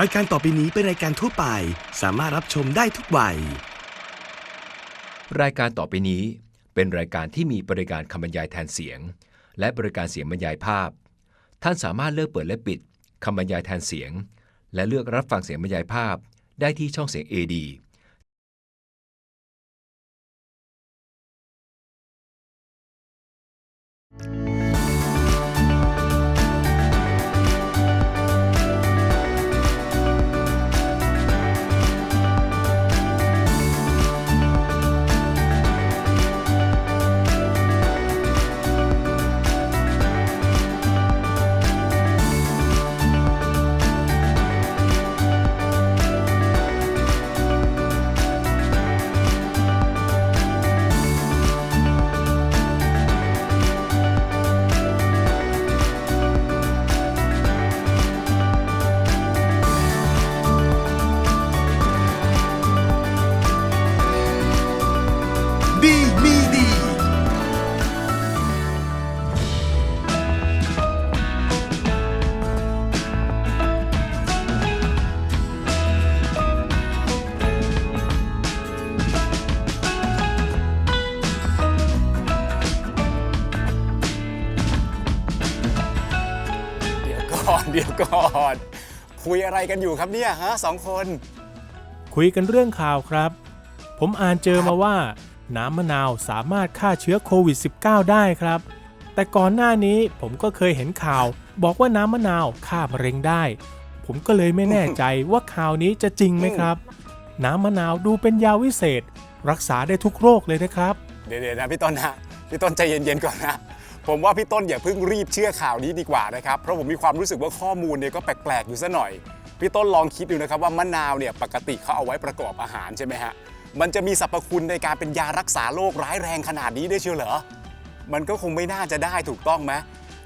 รายการต่อไปนี้เป็นรายการทั่วไป สามารถรับชมได้ทุกวัย รายการต่อไปนี้เป็นรายการที่มีบริการคำบรรยายแทนเสียง และบริการเสียงบรรยายภาพ ท่านสามารถเลือกเปิดและปิดคำบรรยายแทนเสียง และเลือกรับฟังเสียงบรรยายภาพ ได้ที่ช่องเสียง AD กันอยู่ครับเนี่ยฮะสองคน คุยกันเรื่องข่าวครับ ผมอ่านเจอมาว่า น้ำมะนาวสามารถฆ่าเชื้อโควิด -19 ได้ครับ แต่ก่อนหน้านี้ผมก็เคยเห็นข่าว บอกว่าน้ำมะนาวฆ่ามะเร็งได้ ผมก็เลยไม่แน่ใจว่าข่าวนี้จะจริงไหมครับ น้ำมะนาวดูเป็นยาวิเศษ รักษาได้ทุกโรคเลยนะครับ เดี๋ยวๆนะพี่ต้นนะพี่ต้นใจเย็นๆก่อนนะผมว่าพี่ต้นอย่าเพิ่งรีบเชื่อข่าวนี้ดีกว่านะครับ เพราะผมมีความรู้สึกว่าข้อมูลเนี่ยก็แปลกๆอยู่ซะหน่อย พี่ต้นลองคิดดูนะครับว่ามะนาวเนี่ยปกติเขาเอาไว้ประกอบอาหารใช่ไหมฮะมันจะมีสรรพคุณในการเป็นยารักษาโรคร้ายแรงขนาดนี้ได้เชียวเหรอมันก็คงไม่น่าจะได้ถูกต้องไหม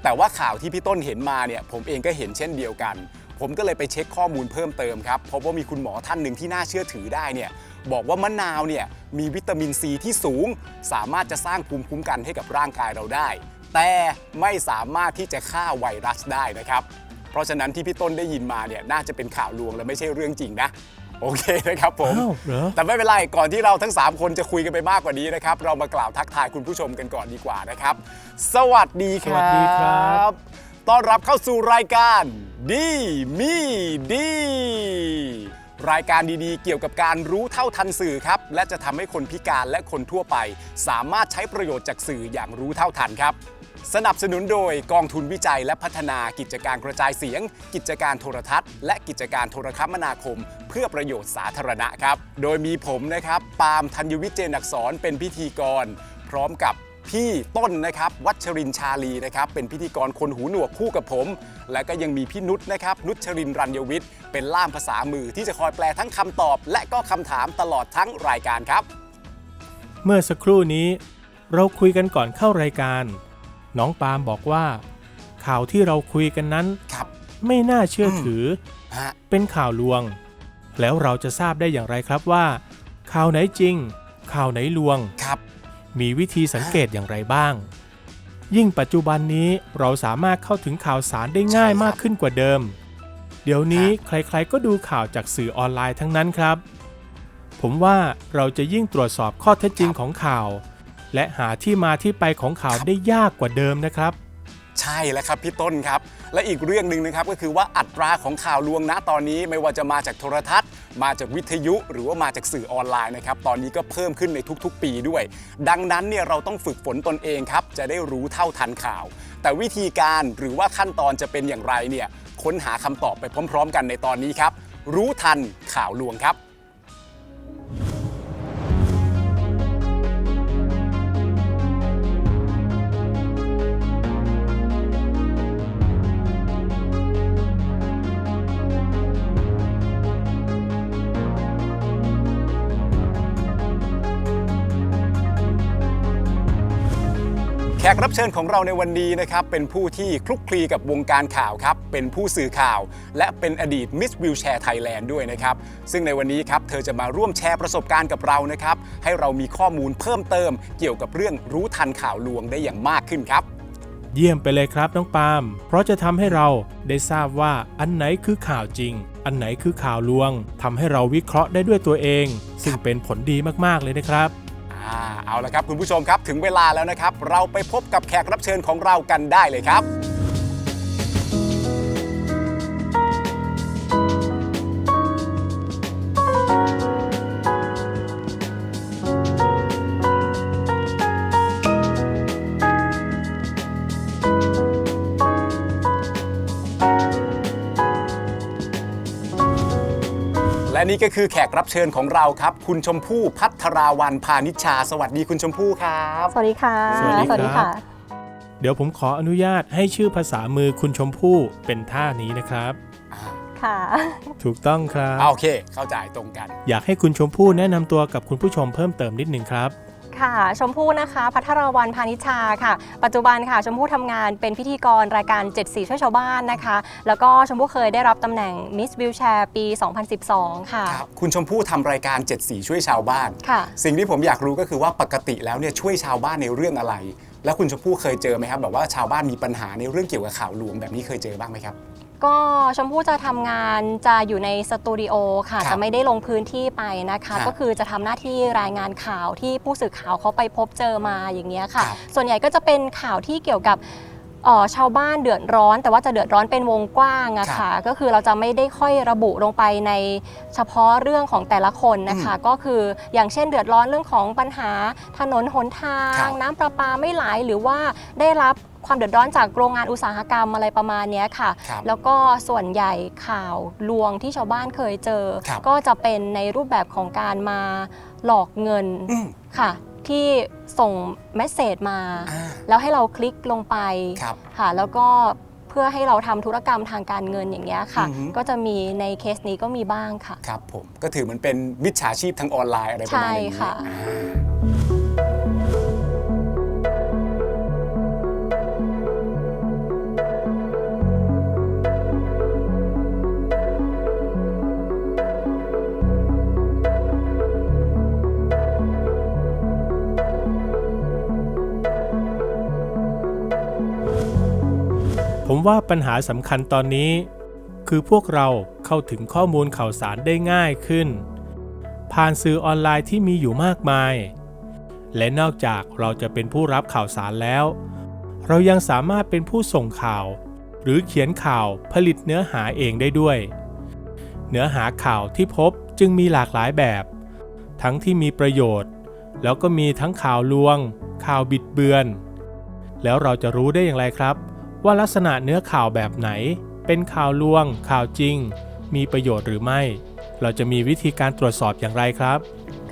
แต่ว่าข่าวที่พี่ต้นเห็นมาเนี่ยผมเองก็เห็นเช่นเดียวกัน ผมก็เลยไปเช็คข้อมูลเพิ่มเติมครับพบว่ามีคุณหมอท่านหนึ่งที่น่าเชื่อถือได้เนี่ยบอกว่ามะนาวเนี่ยมีวิตามินซีที่สูง สามารถจะสร้างภูมิคุ้มกันให้กับร่างกายเราได้ แต่ไม่สามารถที่จะฆ่าไวรัสได้นะครับ ราะฉะนั้นที่พี่ต้นได้ยินมาเนี่ยน่าจะเป็นข่าวลวงและไม่ใช่เรื่องจริงนะโอเคนะครับผม อ้าวเหรอ แต่ไม่เป็นไรก่อนที่เราทั้ง 3 คนจะคุยกันไปมากกว่านี้นะครับ เรามากล่าวทักทายคุณผู้ชมกันก่อนดีกว่านะครับ สวัสดีครับสวัสดีครับ ต้อนรับเข้าสู่รายการดีมีดี รายการดีๆ เกี่ยวกับการรู้เท่าทันสื่อครับ และจะทำให้คนพิการและคนทั่วไป สามารถใช้ประโยชน์จากสื่ออย่างรู้เท่าทันครับ สนับสนุนโดยกองทุนวิจัยและพัฒนากิจการกระจายเสียง กิจการโทรทัศน์ และกิจการโทรคมนาคม เพื่อประโยชน์สาธารณะครับ โดยมีผมนะครับ ปาล์มธัญวิทย์เจนักษรเป็นพิธีกร พร้อมกับพี่ต้นนะครับ วัชรินชาลีนะครับ เป็นพิธีกรคนหูหนวกคู่กับผม และก็ยังมีพี่นุชนะครับ นุชรินร์รัญยวิทย์ เป็นล่ามภาษามือที่จะคอยแปลทั้งคำตอบ และก็คำถามตลอดทั้งรายการครับ เมื่อสักครู่นี้ เราคุยกันก่อนเข้ารายการ น้องปาล์มบอกว่า ข่าวที่เราคุยกันนั้น ครับ ไม่น่าเชื่อถือ ฮะ เป็นข่าวลวง แล้วเราจะทราบได้อย่างไรครับว่า ข่าวไหนจริง ข่าวไหนลวง ครับ มีวิธีสังเกตอย่างไรบ้าง ยิ่งปัจจุบันนี้เราสามารถเข้าถึงข่าวสารได้ง่ายใช่ครับมากขึ้นกว่าเดิม เดี๋ยวนี้ครับใครๆก็ดูข่าวจากสื่อออนไลน์ทั้งนั้นครับ ผมว่าเราจะยิ่งตรวจสอบข้อเท็จจริงของข่าว และหาที่มาที่ไปของข่าวได้ยากกว่าเดิมนะครับ ใช่แล้วครับพี่ต้นครับ และอีกเรื่องหนึ่งนะครับก็คือว่าอัตราของข่าวลวงณตอนนี้ไม่ว่าจะมาจากโทรทัศน์ มาจากวิทยุ หรือว่ามาจากสื่อออนไลน์นะครับตอนนี้ก็เพิ่มขึ้นในทุกๆ ปีด้วย ดังนั้นเนี่ยเราต้องฝึกฝนตนเองครับจะได้รู้เท่าทันข่าว แต่วิธีการหรือว่าขั้นตอนจะเป็นอย่างไรเนี่ยค้นหาคำตอบไปพร้อม ๆ กันในตอนนี้ครับรู้ทันข่าวลวงครับ ขกรับเชิญของเราในวันนี้นะครับเป็นผู้ที่คลุกคลีกับวงการข่าวครับเป็นผู้สื่อข่าว และเป็นอดีตมิสวิวแชร์ไทยแลนด์ด้วยนะครับซึ่งในวันนี้ครับเธอจะมาร่วมแชร์ประสบการณ์กับเรานะครับให้เรามีข้อมูลเพิ่มเติม เกี่ยวกับเรื่องรู้ทันข่าวลวงได้อย่างมากขึ้นครับ เยี่ยมไปเลยครับน้องปาล์มเพราะจะทำให้เราได้ทราบว่าอันไหนคือข่าวจริง อันไหนคือข่าวลวงทำให้เราวิเคราะห์ได้ด้วยตัวเอง ซึ่งเป็นผลดีมากๆเลยนะครับ เอาละครับคุณผู้ชมครับถึงเวลาแล้วนะครับ เราไปพบกับแขกรับเชิญของเรากันได้เลยครับ และนี่ก็คือแขกรับเชิญของเราครับ คุณชมพู่พัทราวันพานิชชา สวัสดีคุณชมพู่ครับ สวัสดีค่ะ สวัสดีครับค่ะเดี๋ยวผมขออนุญาตให้ชื่อภาษามือคุณชมพู่เป็นท่านี้นะครับ ค่ะ ถูกต้องครับอ่าโอเค เข้าใจตรงกัน อยากให้คุณชมพู่แนะนำตัวกับคุณผู้ชมเพิ่มเติมนิดหนึ่งครับ ค่ะ ชมพู่นะคะ พัทรวันพานิชชาค่ะ ปัจจุบันค่ะชมพู่ทำงานเป็นพิธีกรรายการ 7 สีช่วยชาวบ้านนะคะ แล้วก็ชมพู่เคยได้รับตำแหน่ง Miss Wheelchair ปี 2012 ค่ะ ครับคุณชมพู่ทำรายการ7สีช่วยชาวบ้าน ค่ะ สิ่งที่ผมอยากรู้ก็คือว่าปกติแล้วเนี่ยช่วยชาวบ้านในเรื่องอะไร แล้วคุณชมพู่เคยเจอไหมครับแบบว่าชาวบ้านมีปัญหาในเรื่องเกี่ยวกับข่าวลวงแบบนี้เคยเจอบ้างไหมครับ ก็ชมพู่จะทำงานจะอยู่ในสตูดิโอค่ะ ครับจะไม่ได้ลงพื้นที่ไปนะคะ ครับก็คือจะทำหน้าที่รายงานข่าวที่ผู้สื่อข่าวเขาไปพบเจอมาอย่างเงี้ยค่ะ ครับส่วนใหญ่ก็จะเป็นข่าวที่เกี่ยวกับเอ่อชาวบ้านเดือดร้อน แต่ว่าจะเดือดร้อนเป็นวงกว้างอะค่ะ ก็คือเราจะไม่ได้ค่อยระบุลงไปในเฉพาะเรื่องของแต่ละคนนะคะ ก็คืออย่างเช่นเดือดร้อนเรื่องของปัญหาถนนหนทาครัง บ น้ำประปาไม่ไหลหรือว่าได้รับ ความเดือดร้อนจากโรงงานอุตสาหกรรมอะไรประมาณเนี้ยค่ะ ครับแล้วก็ส่วนใหญ่ข่าวลวงที่ชาวบ้านเคยเจอ ครับ ก็จะเป็นในรูปแบบของการมาหลอกเงินอืมค่ะ ที่ส่งเมสเซจมา อ่าแล้วให้เราคลิกลงไป ครับ ค่ะแล้วก็เพื่อให้เราทำธุรกรรมทางการเงินอย่างเงี้ยค่ะ อือฮึก็จะมีในเคสนี้ก็มีบ้างค่ะ ครับผมก็ถือมันเป็นมิจฉาชีพทางออนไลน์อะไรประมาณนี้ใช่ค่ะ อ่า ผมว่าปัญหาสำคัญตอนนี้ คือพวกเราเข้าถึงข้อมูลข่าวสารได้ง่ายขึ้น ผ่านสื่อออนไลน์ที่มีอยู่มากมาย และนอกจากเราจะเป็นผู้รับข่าวสารแล้ว เรายังสามารถเป็นผู้ส่งข่าว หรือเขียนข่าวผลิตเนื้อหาเองได้ด้วย เนื้อหาข่าวที่พบจึงมีหลากหลายแบบ ทั้งที่มีประโยชน์ แล้วก็มีทั้งข่าวลวง ข่าวบิดเบือน แล้วเราจะรู้ได้อย่างไรครับ ว่าลักษณะเนื้อข่าวแบบไหน เป็นข่าวลวง ข่าวจริง มีประโยชน์หรือไม่ เราจะมีวิธีการตรวจสอบอย่างไรครับ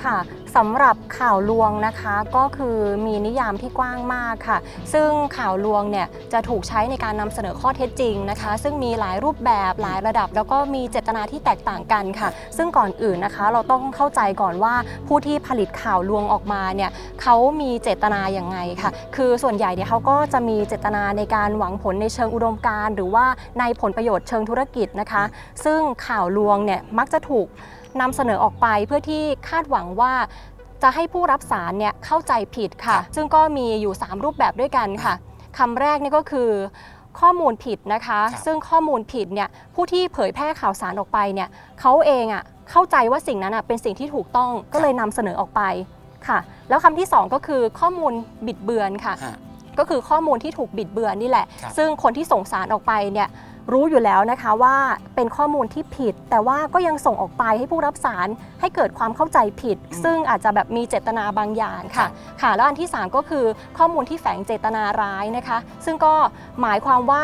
ค่ะสำหรับข่าวลวงนะคะก็คือมีนิยามที่กว้างมากค่ะ ซึ่งข่าวลวงเนี่ยจะถูกใช้ในการนำเสนอข้อเท็จจริงนะคะ ซึ่งมีหลายรูปแบบหลายระดับ แล้วก็มีเจตนาที่แตกต่างกันค่ะ ซึ่งก่อนอื่นนะคะ เราต้องเข้าใจก่อนว่าผู้ที่ผลิตข่าวลวงออกมาเนี่ยเขามีเจตนาอย่างไงค่ะ คือส่วนใหญ่เนี่ยเขาก็จะมีเจตนาในการหวังผลในเชิงอุดมการณ์หรือว่าในผลประโยชน์เชิงธุรกิจนะคะ ซึ่งข่าวลวงเนี่ยมักจะถูก นำเสนอออกไปเพื่อที่คาดหวังว่าจะให้ผู้รับสารเนี่ยเข้าใจผิดค่ะครับซึ่งก็มีอยู่ 3 รูปแบบด้วยกันค่ะคำแรกนี่ก็คือข้อมูลผิดนะคะครับซึ่งข้อมูลผิดเนี่ยผู้ที่เผยแพร่ข่าวสารออกไปเนี่ยเขาเองอะเข้าใจว่าสิ่งนั้นอะเป็นสิ่งที่ถูกต้องก็เลยนำเสนอออกไปค่ะ แล้วคำที่สองก็คือข้อมูลบิดเบือนค่ะฮะก็คือข้อมูลที่ถูกบิดเบือนนี่แหละครับซึ่งคนที่ส่งสารออกไปเนี่ย รู้อยู่แล้วนะคะว่าเป็นข้อมูลที่ผิด แต่ว่าก็ยังส่งออกไปให้ผู้รับสารให้เกิดความเข้าใจผิดอืมซึ่งอาจจะแบบมีเจตนาบางอย่างครัค่ะบค่ะ แล้วอันที่ 3 ก็คือข้อมูลที่แฝงเจตนาร้ายนะคะ ซึ่งก็หมายความว่า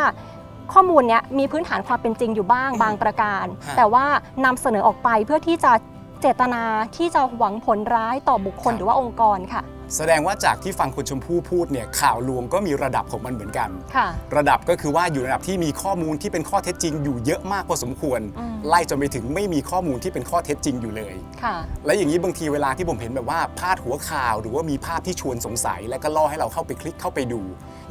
ข้อมูลเนี้ยมีพื้นฐานความเป็นจริงอยู่บ้างอืมบางประการฮะแต่ว่านำเสนอออกไปเพื่อที่จะเจตนาที่จะหวังผลร้ายต่อบุคคลครับหรือว่าองค์กรค่ะ แสดงว่าจากที่ฟังคุณชมพู่พูดเนี่ยข่าวลวงก็มีระดับของมันเหมือนกัน ค่ะ ระดับก็คือว่าอยู่ในระดับที่มีข้อมูลที่เป็นข้อเท็จจริงอยู่เยอะมากพอสมควร อืม ไล่จนไปถึงไม่มีข้อมูลที่เป็นข้อเท็จจริงอยู่เลย ค่ะ และอย่างนี้บางทีเวลาที่ผมเห็นแบบว่าพาดหัวข่าว หรือว่ามีภาพที่ชวนสงสัย และก็ล่อให้เราเข้าไปคลิกเข้าไปดู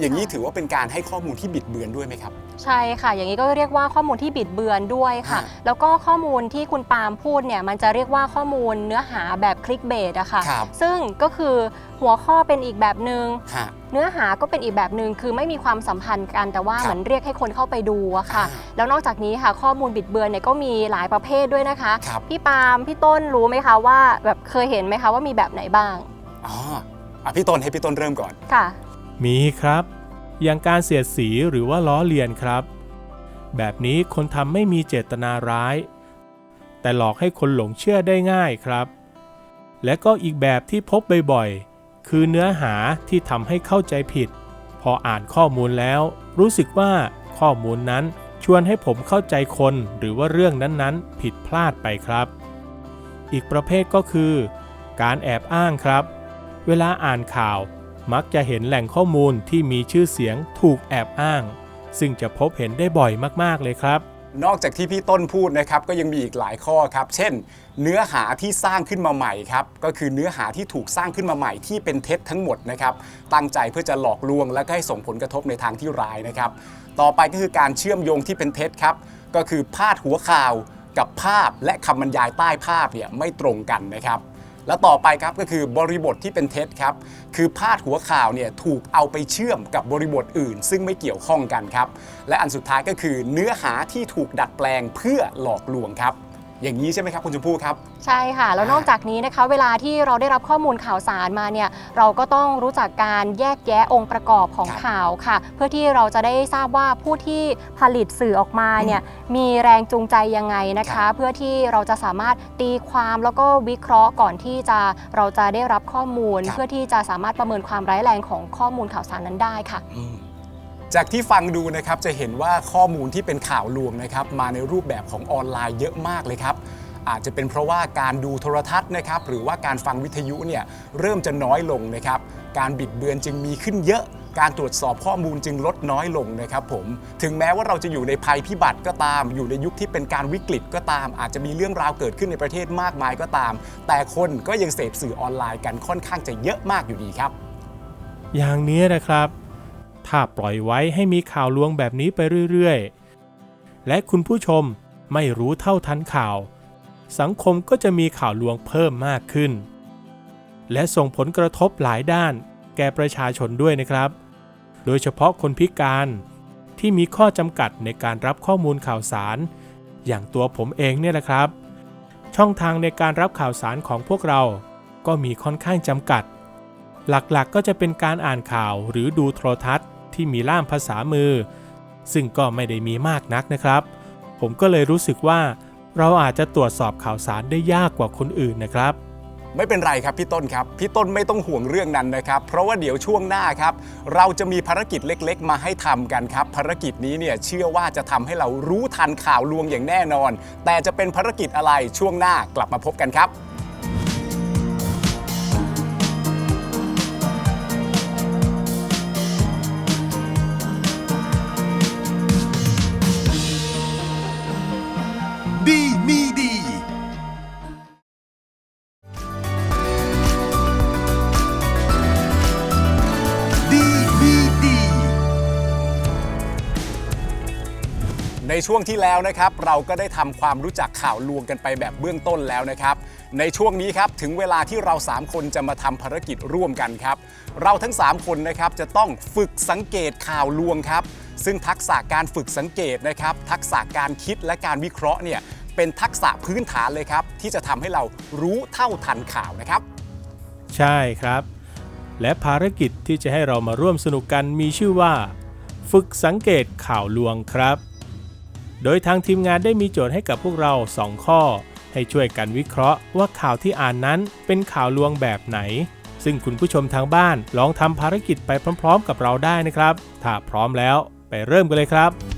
อย่างนี้ถือว่าเป็นการให้ข้อมูลที่บิดเบือนด้วยไหมครับ ใช่ค่ะ อย่างนี้ก็เรียกว่าข้อมูลที่บิดเบือนด้วยค่ะ ฮะแล้วก็ข้อมูลที่คุณปาล์มพูดเนี่ยมันจะเรียกว่าข้อมูลเนื้อหาแบบคลิกเบสอะค่ะ ครับซึ่งก็คือ หัวข้อเป็นอีกแบบหนึง่งฮะ เนื้อหาก็เป็นอีกแบบหนึ่งคือไม่มีความสัมพันธ์กันแต่ว่าครับเหมือนเรียกให้คนเข้าไปดูอะค่ะ อ่าแล้วนอกจากนี้ค่ะข้อมูลบิดเบือนเนี่ยก็มีหลายประเภทด้วยนะคะ ครับ พี่ปาล์มพี่ต้นรู้ไหมคะว่าแบบเคยเห็นไหมคะว่ามีแบบไหนบ้างอ๋ออะพี่ต้นให้พี่ต้นเริ่มก่อน ค่ะ มีครับ อย่างการเสียดสีหรือว่าล้อเลียนครับ แบบนี้คนทำไม่มีเจตนาร้าย แต่หลอกให้คนหลงเชื่อได้ง่ายครับ และก็อีกแบบที่พบบ่อยๆ คือเนื้อหาที่ทำให้เข้าใจผิด พออ่านข้อมูลแล้ว รู้สึกว่าข้อมูลนั้นชวนให้ผมเข้าใจคนหรือว่าเรื่องนั้นๆ ผิดพลาดไปครับ อีกประเภทก็คือ การแอบอ้างครับ เวลาอ่านข่าวมักจะเห็นแหล่งข้อมูลที่มีชื่อเสียงถูกแอบอ้าง ซึ่งจะพบเห็นได้บ่อยมากๆเลยครับ นอกจากที่พี่ต้นพูดนะครับก็ยังมีอีกหลายข้อครับ เช่น เนื้อหาที่สร้างขึ้นมาใหม่ครับก็คือเนื้อหาที่ถูกสร้างขึ้นมาใหม่ที่เป็นเท็จทั้งหมดนะครับตั้งใจเพื่อจะหลอกลวง และก็ให้ส่งผลกระทบในทางที่ร้ายนะครับต่อไปก็คือการเชื่อมโยงที่เป็นเท็จครับก็คือพาดหัวข่าวกับภาพและคำบรรยายใต้ภาพเนี่ยไม่ตรงกันนะครับ แล้วต่อไปครับก็คือบริบทที่เป็นเท็จครับ คือพาดหัวข่าวเนี่ยถูกเอาไปเชื่อมกับบริบทอื่น ซึ่งไม่เกี่ยวข้องกันครับ และอันสุดท้ายก็คือเนื้อหาที่ถูกดัดแปลงเพื่อหลอกลวงครับ อย่างนี้ใช่ไหมครับคุณชมพู่ครับ ใช่ค่ะ แล้วนอกจากนี้นะคะ เวลาที่เราได้รับข้อมูลข่าวสารมาเนี่ยเราก็ต้องรู้จักการแยกแยะองค์ประกอบของครับข่าวค่ะ เพื่อที่เราจะได้ทราบว่าผู้ที่ผลิตสื่อออกมาเนี่ยมีแรงจูงใจยังไงนะครัคะ บ เพื่อที่เราจะสามารถตีความแล้วก็วิเคราะห์ก่อนที่จะเราจะได้รับข้อมูล เพื่อที่จะสามารถประเมินความร้ายแรงของข้อมูลข่าวสารนั้นได้ค่ะ อืม จากที่ฟังดูนะครับจะเห็นว่าข้อมูลที่เป็นข่าวลวงนะครับมาในรูปแบบของออนไลน์เยอะมากเลยครับ อาจจะเป็นเพราะว่าการดูโทรทัศน์นะครับหรือว่าการฟังวิทยุเนี่ยเริ่มจะน้อยลงนะครับการบิดเบือนจึงมีขึ้นเยอะการตรวจสอบข้อมูลจึงลดน้อยลงนะครับผมถึงแม้ว่าเราจะอยู่ในภัยพิบัติก็ตาม อยู่ในยุคที่เป็นการวิกฤตก็ตาม อาจจะมีเรื่องราวเกิดขึ้นในประเทศมากมายก็ตาม แต่คนก็ยังเสพสื่อออนไลน์กันค่อนข้างจะเยอะมากอยู่ดีครับ อย่างนี้นะครับ ถ้าปล่อยไว้ให้มีข่าวลวงแบบนี้ไปเรื่อยๆ และคุณผู้ชมไม่รู้เท่าทันข่าว สังคมก็จะมีข่าวลวงเพิ่มมากขึ้น และส่งผลกระทบหลายด้าน แก่ประชาชนด้วยนะครับ โดยเฉพาะคนพิการที่มีข้อจำกัดในการรับข้อมูลข่าวสาร อย่างตัวผมเองเนี่ยแหละครับ ช่องทางในการรับข่าวสารของพวกเรา ก็มีค่อนข้างจำกัด หลักๆก็จะเป็นการอ่านข่าวหรือดูโทรทัศน์ ที่มีล่ามภาษามือ ซึ่งก็ไม่ได้มีมากนักนะครับ ผมก็เลยรู้สึกว่าเราอาจจะตรวจสอบข่าวสารได้ยากกว่าคนอื่นนะครับไม่เป็นไรครับพี่ต้นครับ พี่ต้นไม่ต้องห่วงเรื่องนั้นนะครับ เพราะว่าเดี๋ยวช่วงหน้าครับ เราจะมีภารกิจเล็ก ๆ มาให้ทำกันครับ ภารกิจนี้เนี่ยเชื่อว่าจะทำให้เรารู้ทันข่าวลวงอย่างแน่นอน แต่จะเป็นภารกิจอะไรช่วงหน้ากลับมาพบกันครับ ช่วงที่แล้วนะครับ เราก็ได้ทำความรู้จักข่าวลวงกันไปแบบเบื้องต้นแล้วนะครับ ในช่วงนี้ครับถึงเวลาที่เรา 3 คนจะมาทำภารกิจร่วมกันครับ เราทั้ง 3 คนนะครับจะต้องฝึกสังเกตข่าวลวงครับ ซึ่งทักษะการฝึกสังเกตนะครับ ทักษะการคิดและการวิเคราะห์เนี่ยเป็นทักษะพื้นฐานเลยครับ ที่จะทำให้เรารู้เท่าทันข่าวนะครับ ใช่ครับ และภารกิจที่จะให้เรามาร่วมสนุกกันมีชื่อว่า ฝึกสังเกตข่าวลวงครับ โดยทางทีมงานได้มีโจทย์ให้กับพวกเรา 2 ข้อ ให้ช่วยกันวิเคราะห์ว่าข่าวที่อ่านนั้นเป็นข่าวลวงแบบไหน ซึ่งคุณผู้ชมทางบ้านลองทำภารกิจไปพร้อม ๆ กับเราได้นะครับ ถ้าพร้อมแล้วไปเริ่มกันเลยครับ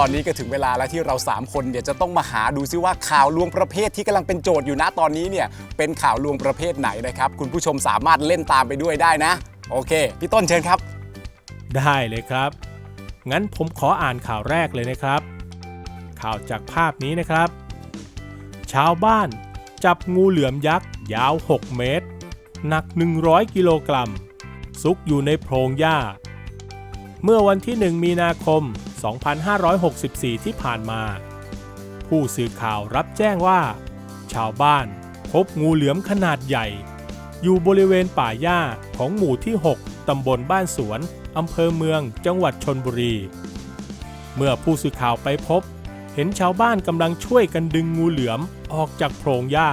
ตอนนี้ก็ถึงเวลาแล้วที่เรา 3 คนเนี่ยจะต้องมาหาดูซิว่าข่าวลวงประเภทที่กำลังเป็นโจทย์อยู่นะตอนนี้เนี่ยเป็นข่าวลวงประเภทไหนนะครับ คุณผู้ชมสามารถเล่นตามไปด้วยได้นะ โอเค พี่ต้นเชิญครับ ได้เลยครับ งั้นผมขออ่านข่าวแรกเลยนะครับ ข่าวจากภาพนี้นะครับ ชาวบ้านจับงูเหลือมยักษ์ยาว 6 เมตร หนัก 100 กิโลกรัมซุกอยู่ในโพรงหญ้า เมื่อวันที่ 1 มีนาคม 2564 ที่ผ่านมา ผู้สื่อข่าวรับแจ้งว่า ชาวบ้านพบงูเหลือมขนาดใหญ่ อยู่บริเวณป่าหญ้าของหมู่ที่ 6 ตำบลบ้านสวนอำเภอเมืองจังหวัดชนบุรี เมื่อผู้สื่อข่าวไปพบ เห็นชาวบ้านกำลังช่วยกันดึงงูเหลือมออกจากโพรงหญ้า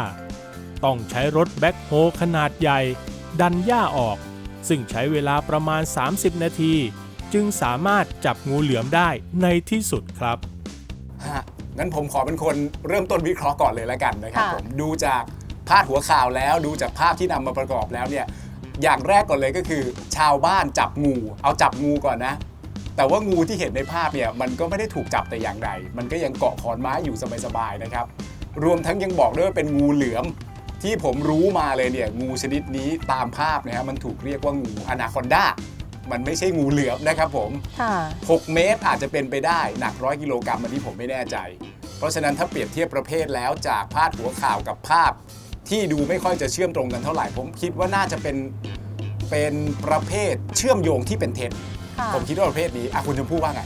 ต้องใช้รถแบ็คโฮขนาดใหญ่ ดันหญ้าออก ซึ่งใช้เวลาประมาณ 30 นาที จึงสามารถจับงูเหลือมได้ในที่สุดครับ ฮะงั้นผมขอเป็นคนเริ่มต้นวิเคราะห์ก่อนเลยแล้วกันนะครับค่ะ ผมดูจากพาดหัวข่าวแล้วดูจากภาพที่นำมาประกอบแล้วเนี่ยอย่างแรกก่อนเลยก็คือ ชาวบ้านจับงู เอาจับงูก่อนนะ แต่ว่างูที่เห็นในภาพเนี่ยมันก็ไม่ได้ถูกจับแต่อย่างใดมันก็ยังเกาะขอนไม้อยู่สบายๆนะครับ รวมทั้งยังบอกด้วยว่าเป็นงูเหลือม ที่ผมรู้มาเลยเนี่ยงูชนิดนี้ตามภาพนะฮะมันถูกเรียกว่างูอนาคอนดา มันไม่ใช่งูเหลือมนะครับผมค่ะ6เมตรอาจจะเป็นไปได้ หนักร้อยกิโลกรัมอันนี้ผมไม่แน่ใจ เพราะฉะนั้นถ้าเปรียบเทียบประเภทแล้วจากพาดหัวข่าวกับภาพ ที่ดูไม่ค่อยจะเชื่อมตรงกันเท่าไหร่ ผมคิดว่าน่าจะเป็นเป็นประเภทเชื่อมโยงที่เป็นเท็จ ค่ะผมคิดว่าประเภทนี้อะคุณชมพู่ว่าไง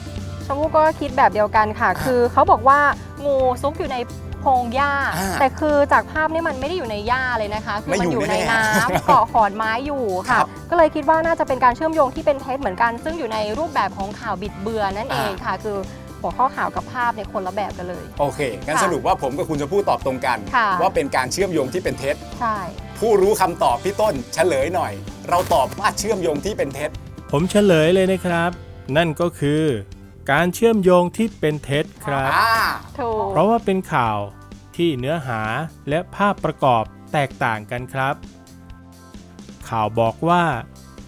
ชมพู่ก็คิดแบบเดียวกันค่ะ คือเขาบอกว่างูซุกอยู่ในโพรงหญ้า อ่าแต่คือจากภาพนี่มันไม่ได้อยู่ในหญ้าเลยนะคะ คืไม่มัอยู่อยู่ในแน่ๆน้ำเกาะขอนไม้อยู่ครัค่ะบก็เลยคิดว่าน่าจะเป็นการเชื่อมโยงที่เป็นเท็จเหมือนกัน ซึ่งอยู่ในรูปแบบของข่าวบิดเบือนนั่นเองค่ะ คือหัวข้อข่าวกับภาพเนี่ยคนละแบบกันเลย โอเค งั้นค่ะสรุปว่าผมกับคุณชมพู่ตอบตรงกัน ค่ะ ว่าเป็นการเชื่อมโยงที่เป็นเท็จ ใช่ ผู้รู้คำตอบพี่ต้นเฉลยหน่อย เราตอบว่าเชื่อมโยงที่เป็นเท็จ ผมเฉลยเลยนะครับ นั่นก็คือ การเชื่อมโยงที่เป็นเท็จครับอ่าถูก เพราะว่าเป็นข่าวที่เนื้อหาและภาพประกอบแตกต่างกันครับ ข่าวบอกว่า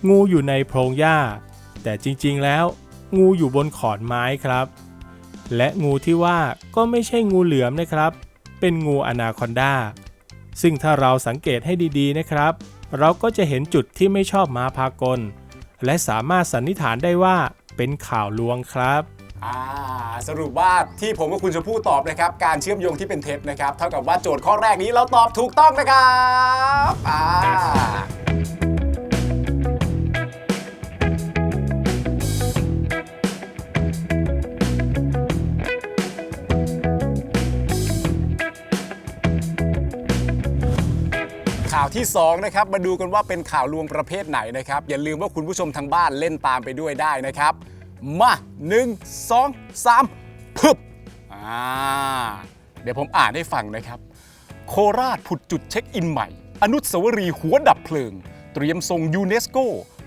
งูอยู่ในโพรงหญ้า แต่จริงๆแล้ว งูอยู่บนขอนไม้ครับ และงูที่ว่าก็ไม่ใช่งูเหลือมนะครับ เป็นงูอนาคอนดาซึ่งถ้าเราสังเกตให้ดีๆนะครับ เราก็จะเห็นจุดที่ไม่ชอบมาพากล และสามารถสันนิษฐานได้ว่าเป็นข่าวลวงครับ อ่าสรุปว่าที่ผมกับคุณชมพู่ตอบนะครับ การเชื่อมโยงที่เป็นเท็จนะครับ เท่ากับว่าโจทย์ข้อแรกนี้เราตอบถูกต้องนะครับอ่าข่าวที่สองนะครับมาดูกันว่าเป็นข่าวลวงประเภทไหนนะครับ อย่าลืมว่าคุณผู้ชมทางบ้านเล่นตามไปด้วยได้นะครับ มา1 2 3พึบอ่าเดี๋ยวผมอ่านให้ฟังนะครับ โคราชผุดจุดเช็คอินใหม่ อนุสาวรีย์หัวดับเพลิง เตรียมส่งยูเนสโก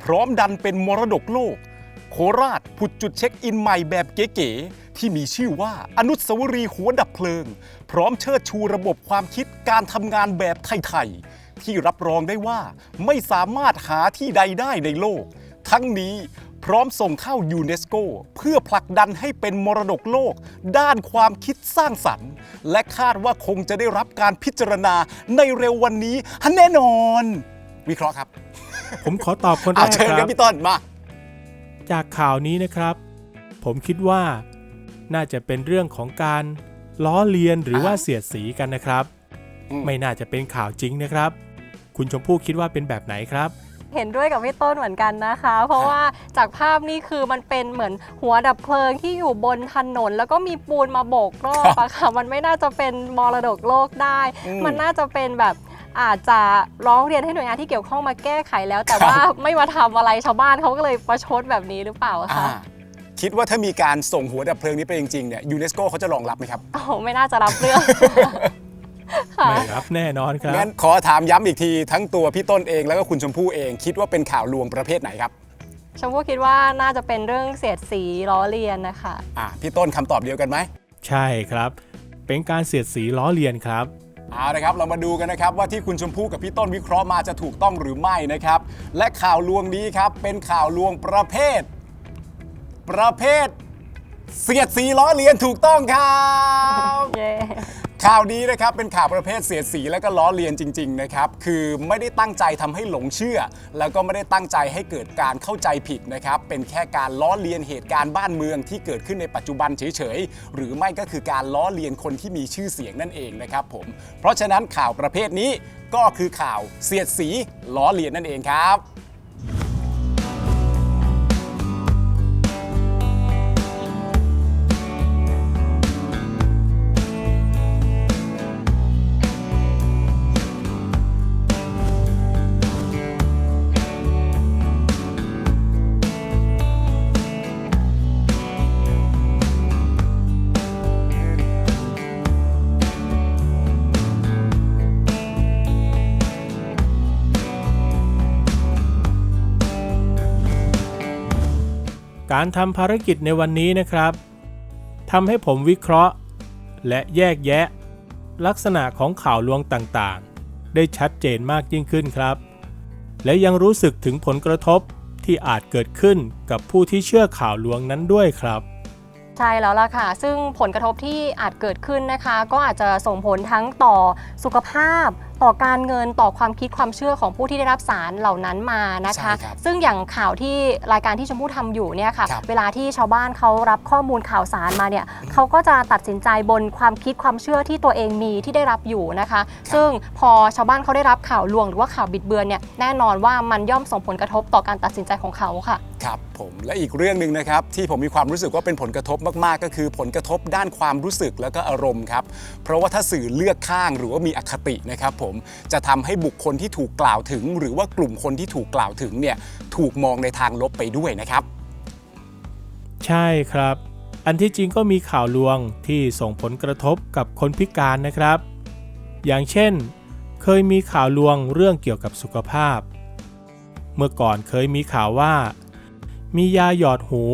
พร้อมดันเป็นมรดกโลก โคราชผุดจุดเช็คอินใหม่แบบเก๋ๆที่มีชื่อว่าอนุสาวรีย์หัวดับเพลิง พร้อมเชิดชูระบบความคิดการทำงานแบบไทยๆที่รับรองได้ว่าไม่สามารถหาที่ใดได้ในโลก ทั้งนี้ พร้อมส่งเข้ายูเนสโกเพื่อผลักดันให้เป็นมรดกโลก ด้านความคิดสร้างสรรค์ และคาดว่าคงจะได้รับการพิจารณาในเร็ววันนี้แน่นอน วิเคราะห์ครับ ผมขอตอบคนแรเอากเชิญคครัรับบ พี่ต้นมา จากข่าวนี้นะครับ ผมคิดว่าน่าจะเป็นเรื่องของการล้อเลียนหรือว่าอ่าเสียดสีกันนะครับ อืม ไม่น่าจะเป็นข่าวจริงนะครับ คุณชมพู่คิดว่าเป็นแบบไหนครับ เห็นด้วยกับพี่ต้นเหมือนกันนะคะ เพราะว่าจากภาพนี่คือมันเป็นเหมือนหัวดับเพลิงที่อยู่บนถนน แล้วก็มีปูนมาโบกรอบอะค่ะมันไม่น่าจะเป็นมรดกโลกได้อืมมันน่าจะเป็นแบบอาจจะร้องเรียนให้หน่วยงานที่เกี่ยวข้องมาแก้ไขแล้ว แต่ว่าไม่มาทำอะไรชาวบ้านเขาก็เลยประชดแบบนี้หรือเปล่าอ่าคะคิดว่าถ้ามีการส่งหัวดับเพลิงนี้ไปจริงๆเนี่ยยูเนสโกเขาจะรองรับไหมครับโอ้โหไม่น่าจะรับเรื่องค่ะ ไม่รับแน่นอนครับงั้นขอถามย้ำอีกทีทั้งตัวพี่ต้นเองแล้วก็คุณชมพู่เองคิดว่าเป็นข่าวลวงประเภทไหนครับชมพู่คิดว่าน่าจะเป็นเรื่องเสียดสีล้อเลียนนะคะอ่าพี่ต้นคำตอบเดียวกันไหมใช่ครับ เป็นการเสียดสีล้อเลียนครับเอาละครับเรามาดูกันนะครับว่าที่คุณชมพู่กับพี่ต้นวิเคราะห์มาจะถูกต้องหรือไม่นะครับ และข่าวลวงนี้ครับเป็นข่าวลวงประเภท ประเภท เสียดสีล้อเลียนถูกต้องครับเย้ ข่าวนี้นะครับเป็นข่าวประเภทเสียดสีและก็ล้อเลียนจริงๆนะครับคือไม่ได้ตั้งใจทำให้หลงเชื่อ แล้วก็ไม่ได้ตั้งใจให้เกิดการเข้าใจผิดนะครับเป็นแค่การล้อเลียนเหตุการณ์บ้านเมืองที่เกิดขึ้นในปัจจุบันเฉยๆหรือไม่ก็คือการล้อเลียนคนที่มีชื่อเสียงนั่นเองนะครับผมเพราะฉะนั้นข่าวประเภทนี้ก็คือข่าวเสียดสีล้อเลียนนั่นเองครับ การทำภารกิจในวันนี้นะครับทำให้ผมวิเคราะห์ และแยกแยะ ลักษณะของข่าวลวงต่างๆ ได้ชัดเจนมากยิ่งขึ้นครับ และยังรู้สึกถึงผลกระทบที่อาจเกิดขึ้นกับผู้ที่เชื่อข่าวลวงนั้นด้วยครับใช่แล้วล่ะค่ะ ซึ่งผลกระทบที่อาจเกิดขึ้นนะคะ ก็อาจจะส่งผลทั้งต่อสุขภาพ ต่อการเงินต่อความคิดความเชื่อของผู้ที่ได้รับสารเหล่านั้นมานะคะ ใช่ครับซึ่งอย่างข่าวที่รายการที่ชมพู่ทำอยู่เนี่ยค่ะ ครับเวลาที่ชาวบ้านเขารับข้อมูลข่าวสารมาเนี่ยเขาก็จะตัดสินใจบนความคิดความเชื่อที่ตัวเองมีที่ได้รับอยู่นะคะ ซึ่งพอชาวบ้านเขาได้รับข่าวลวงหรือว่าข่าวบิดเบือนเนี่ยแน่นอนว่ามันย่อมส่งผลกระทบต่อการตัดสินใจของเขาค่ะ ครับผมและอีกเรื่องหนึ่งนะครับที่ผมมีความรู้สึกว่าเป็นผลกระทบมากๆ ก็คือผลกระทบด้านความรู้สึกแล้วก็อารมณ์ครับเพราะว่าถ้าสื่อเลือกข้างหรือว่ามีอคตินะครับผมจะทำให้บุคคลที่ถูกกล่าวถึง หรือว่ากลุ่มคนที่ถูกกล่าวถึงเนี่ยถูกมองในทางลบไปด้วยนะครับ ใช่ครับ อันที่จริงก็มีข่าวลวงที่ส่งผลกระทบกับคนพิการนะครับ อย่างเช่น เคยมีข่าวลวงเรื่องเกี่ยวกับสุขภาพ เมื่อก่อนเคยมีข่าวว่า มียาหยอดหู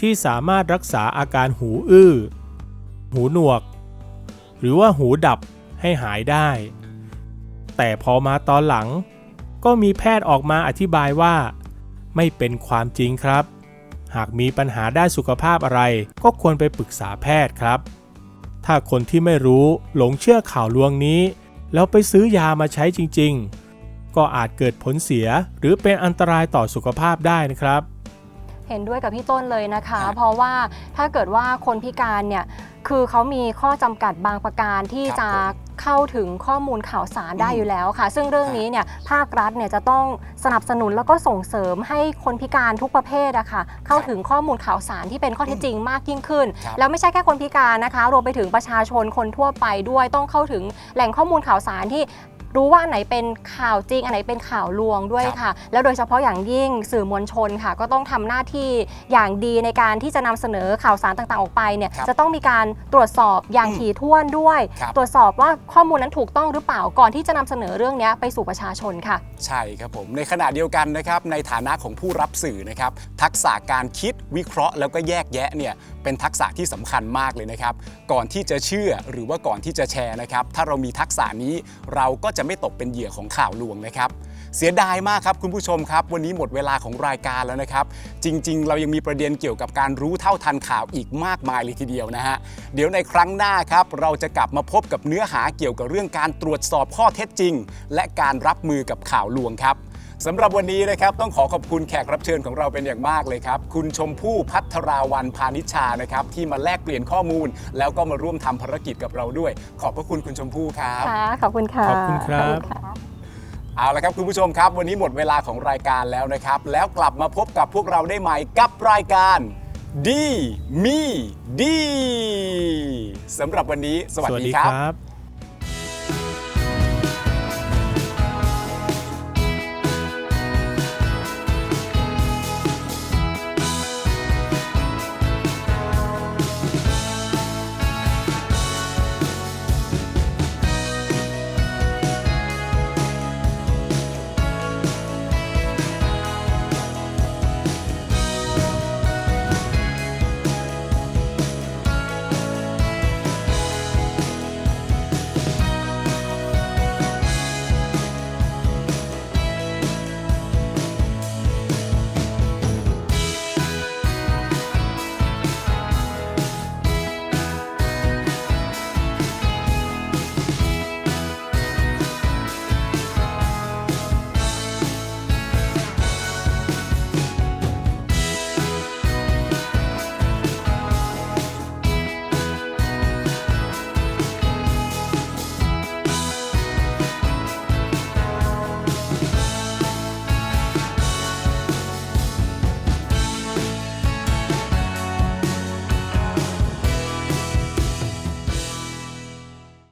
ที่สามารถรักษาอาการหูอื้อ หูหนวก หรือว่าหูดับให้หายได้ แต่พอมาตอนหลัง ก็มีแพทย์ออกมาอธิบายว่า ไม่เป็นความจริงครับ หากมีปัญหาด้านสุขภาพอะไรก็ควรไปปรึกษาแพทย์ครับ ถ้าคนที่ไม่รู้หลงเชื่อข่าวลวงนี้ แล้วไปซื้อยามาใช้จริง ๆ ก็อาจเกิดผลเสียหรือเป็นอันตรายต่อสุขภาพได้นะครับ เห็นด้วยกับพี่ต้นเลยนะคะครับเพราะว่าถ้าเกิดว่าคนพิการเนี่ยคือเขามีข้อจำกัดบางประการที่ครับจะผมเข้าถึงข้อมูลข่าวสารได้อืมอยู่แล้วค่ะ ซึ่งเรื่องนี้เนี่ยภาครัฐเนี่ยจะต้องสนับสนุนแล้วก็ส่งเสริมให้คนพิการทุกประเภทอะค่ะเข้าถึงข้อมูลข่าวสารที่เป็นข้อเท็จจริงมากยิ่งขึ้นครับแล้วไม่ใช่แค่คนพิการนะคะ รวมไปถึงประชาชนคนทั่วไปด้วยต้องเข้าถึงแหล่งข้อมูลข่าวสารที่ รู้ว่าอันไหนเป็นข่าวจริง อันไหนเป็นข่าวลวงด้วยครับค่ะ แล้วโดยเฉพาะอย่างยิ่งสื่อมวลชนค่ะ ก็ต้องทำหน้าที่อย่างดีในการที่จะนำเสนอข่าวสารต่างๆ ออกไปเนี่ยครับจะต้องมีการตรวจสอบอย่างอืมถี่ถ้วนด้วยครับตรวจสอบว่าข้อมูลนั้นถูกต้องหรือเปล่าก่อนที่จะนำเสนอเรื่องนี้ไปสู่ประชาชนค่ะ ใช่ครับผมในขณะเดียวกันนะครับในฐานะของผู้รับสื่อนะครับทักษะการคิดวิเคราะห์แล้วก็แยกแยะเนี่ย เป็นทักษะที่สำคัญมากเลยนะครับ ก่อนที่จะเชื่อหรือว่าก่อนที่จะแชร์นะครับ ถ้าเรามีทักษะนี้เราก็จะไม่ตกเป็นเหยื่อของข่าวลวงนะครับ เสียดายมากครับคุณผู้ชมครับ วันนี้หมดเวลาของรายการแล้วนะครับ จริง ๆ เรายังมีประเด็นเกี่ยวกับการรู้เท่าทันข่าวอีกมากมายเลยทีเดียวนะฮะเดี๋ยวในครั้งหน้าครับเราจะกลับมาพบกับเนื้อหาเกี่ยวกับเรื่องการตรวจสอบข้อเท็จจริง และการรับมือกับข่าวลวงครับ สำหรับวันนี้นะครับต้องขอขอบคุณแขกรับเชิญของเราเป็นอย่างมากเลยครับ คุณชมพู่พัทราวันพานิชชานะครับที่มาแลกเปลี่ยนข้อมูล แล้วก็มาร่วมทำภารกิจกับเราด้วย ขอบพระคุณคุณชมพู่ครับ ค่ะ ขอบคุณค่ะขอบคุณครับ ขอณะ เอาละครับคุณผู้ชมครับ วันนี้หมดเวลาของรายการแล้วนะครับ แล้วกลับมาพบกับพวกเราได้ใหม่กับรายการดีมีดีสำหรับวันนี้ สวัสดีครับครับ